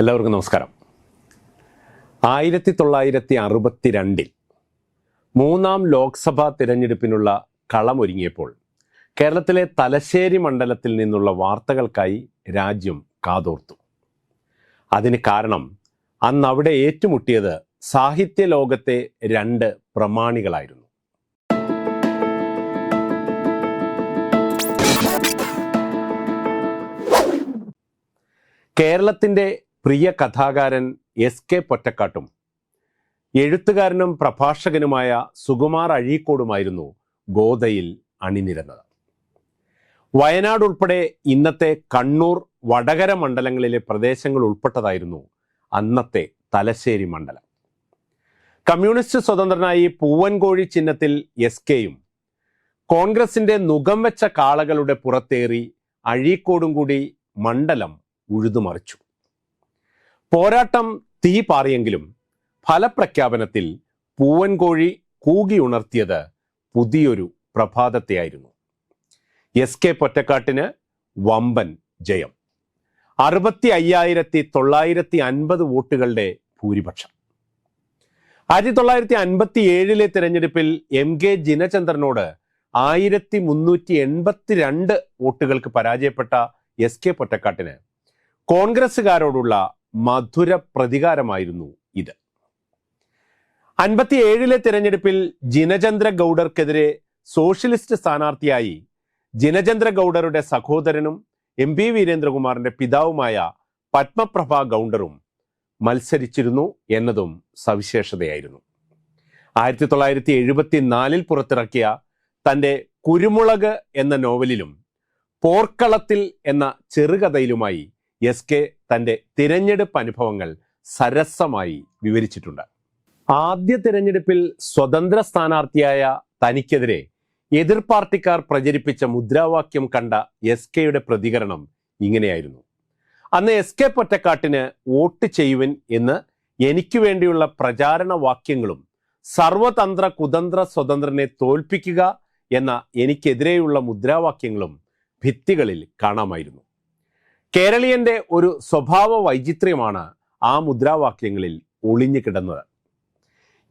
എല്ലാവർക്കും നമസ്കാരം. ആയിരത്തി തൊള്ളായിരത്തി അറുപത്തിരണ്ടിൽ മൂന്നാം ലോക്സഭാ തിരഞ്ഞെടുപ്പിനുള്ള കളമൊരുങ്ങിയപ്പോൾ കേരളത്തിലെ തലശ്ശേരി മണ്ഡലത്തിൽ നിന്നുള്ള വാർത്തകൾക്കായി രാജ്യം കാതോർത്തു. അതിന് കാരണം അന്ന് അവിടെ ഏറ്റുമുട്ടിയത് സാഹിത്യ ലോകത്തെ രണ്ട് പ്രമാണികളായിരുന്നു. കേരളത്തിന്റെ പ്രിയ കഥാകാരൻ എസ് കെ പൊറ്റക്കാട്ടും. എഴുത്തുകാരനും പ്രഭാഷകനുമായ സുകുമാർ അഴീക്കോടുമായിരുന്നു ഗോദയിൽ അണിനിരന്നത്. വയനാട് ഉൾപ്പെടെ ഇന്നത്തെ കണ്ണൂർ വടകര മണ്ഡലങ്ങളിലെ പ്രദേശങ്ങൾ ഉൾപ്പെട്ടതായിരുന്നു അന്നത്തെ തലശ്ശേരി മണ്ഡലം. കമ്മ്യൂണിസ്റ്റ് സ്വതന്ത്രനായി പൂവൻകോഴി ചിഹ്നത്തിൽ എസ് കെയും കോൺഗ്രസിന്റെ നുഖം വെച്ച കാളകളുടെ പുറത്തേറി അഴീക്കോടും കൂടി മണ്ഡലം ഉഴുതുമറിച്ചു. പോരാട്ടം തീ പാറിയെങ്കിലും ഫലപ്രഖ്യാപനത്തിൽ പൂവൻകോഴി കൂകി ഉണർത്തിയത് പുതിയൊരു പ്രഭാതത്തെയായിരുന്നു. എസ് കെ പൊറ്റക്കാട്ടിന് വമ്പൻ ജയം. അറുപത്തി അയ്യായിരത്തി തൊള്ളായിരത്തി അൻപത് വോട്ടുകളുടെ ഭൂരിപക്ഷം. ആയിരത്തി തൊള്ളായിരത്തി അൻപത്തി ഏഴിലെ തിരഞ്ഞെടുപ്പിൽ എം കെ ജിനചന്ദ്രനോട് ആയിരത്തി മുന്നൂറ്റി എൺപത്തിരണ്ട് വോട്ടുകൾക്ക് പരാജയപ്പെട്ട എസ് കെ പൊറ്റക്കാട്ടിന് കോൺഗ്രസുകാരോടുള്ള മധുര പ്രതികാരമായിരുന്നു ഇത്. അൻപത്തി ഏഴിലെ തിരഞ്ഞെടുപ്പിൽ ജിനചന്ദ്ര ഗൗഡർക്കെതിരെ സോഷ്യലിസ്റ്റ് സ്ഥാനാർത്ഥിയായി ജിനചന്ദ്ര ഗൗഡറുടെ സഹോദരനും എം പി വീരേന്ദ്രകുമാറിന്റെ പിതാവുമായ പത്മപ്രഭ ഗൗണ്ടറും മത്സരിച്ചിരുന്നു എന്നതും സവിശേഷതയായിരുന്നു. ആയിരത്തി തൊള്ളായിരത്തി എഴുപത്തിനാലിൽ പുറത്തിറക്കിയ തന്റെ കുരുമുളക് എന്ന നോവലിലും പോർക്കളത്തിൽ എന്ന ചെറുകഥയിലുമായി എസ് കെ തന്റെ തിരഞ്ഞെടുപ്പ് അനുഭവങ്ങൾ സരസമായി വിവരിച്ചിട്ടുണ്ട്. ആദ്യ തിരഞ്ഞെടുപ്പിൽ സ്വതന്ത്ര സ്ഥാനാർത്ഥിയായ തനിക്കെതിരെ എതിർ പാർട്ടിക്കാർ പ്രചരിപ്പിച്ച മുദ്രാവാക്യം കണ്ട എസ് കെയുടെ പ്രതികരണം ഇങ്ങനെയായിരുന്നു. അന്ന് എസ് കെ പൊറ്റക്കാട്ടിന് വോട്ട് ചെയ്യുവൻ എന്ന് എനിക്ക് വേണ്ടിയുള്ള പ്രചാരണ വാക്യങ്ങളും സർവതന്ത്ര കുതന്ത്ര സ്വതന്ത്രനെ തോൽപ്പിക്കുക എന്ന എനിക്കെതിരെയുള്ള മുദ്രാവാക്യങ്ങളും ഭിത്തികളിൽ കാണാമായിരുന്നു. കേരളീയന്റെ ഒരു സ്വഭാവ വൈചിത്ര്യമാണ് ആ മുദ്രാവാക്യങ്ങളിൽ ഒളിഞ്ഞു കിടന്നത്.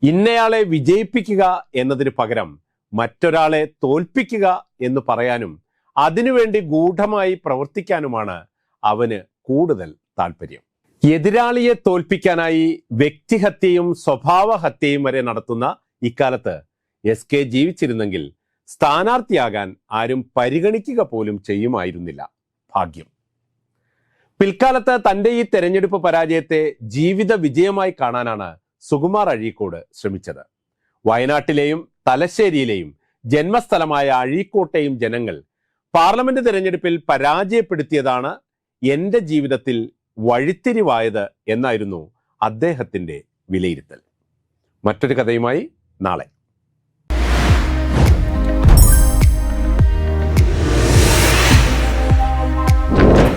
ഇന്നയാളെ വിജയിപ്പിക്കുക എന്നതിന് പകരം മറ്റൊരാളെ തോൽപ്പിക്കുക എന്ന് പറയാനും അതിനുവേണ്ടി ഗൂഢമായി പ്രവർത്തിക്കാനുമാണ് അവന് കൂടുതൽ താല്പര്യം എതിരാളിയെ തോൽപ്പിക്കാനായി വ്യക്തിഹത്യയും സ്വഭാവഹത്യയും വരെ നടത്തുന്ന ഇക്കാലത്ത് എസ് കെ ജീവിച്ചിരുന്നെങ്കിൽ സ്ഥാനാർത്ഥിയാകാൻ ആരും പരിഗണിക്കുക പോലും ചെയ്യുമായിരുന്നില്ല. ഭാഗ്യം. പിൽക്കാലത്ത് തന്റെ ഈ തെരഞ്ഞെടുപ്പ് പരാജയത്തെ ജീവിത വിജയമായി കാണാനാണ് സുകുമാർ അഴീക്കോട് ശ്രമിച്ചത്. വയനാട്ടിലെയും തലശ്ശേരിയിലെയും ജന്മസ്ഥലമായ അഴീക്കോട്ടെയും ജനങ്ങൾ പാർലമെന്റ് തെരഞ്ഞെടുപ്പിൽ പരാജയപ്പെടുത്തിയതാണ് എന്റെ ജീവിതത്തിൽ വഴിത്തിരിവായത് എന്നായിരുന്നു അദ്ദേഹത്തിന്റെ വിലയിരുത്തൽ. മറ്റൊരു കഥയുമായി നാളെ.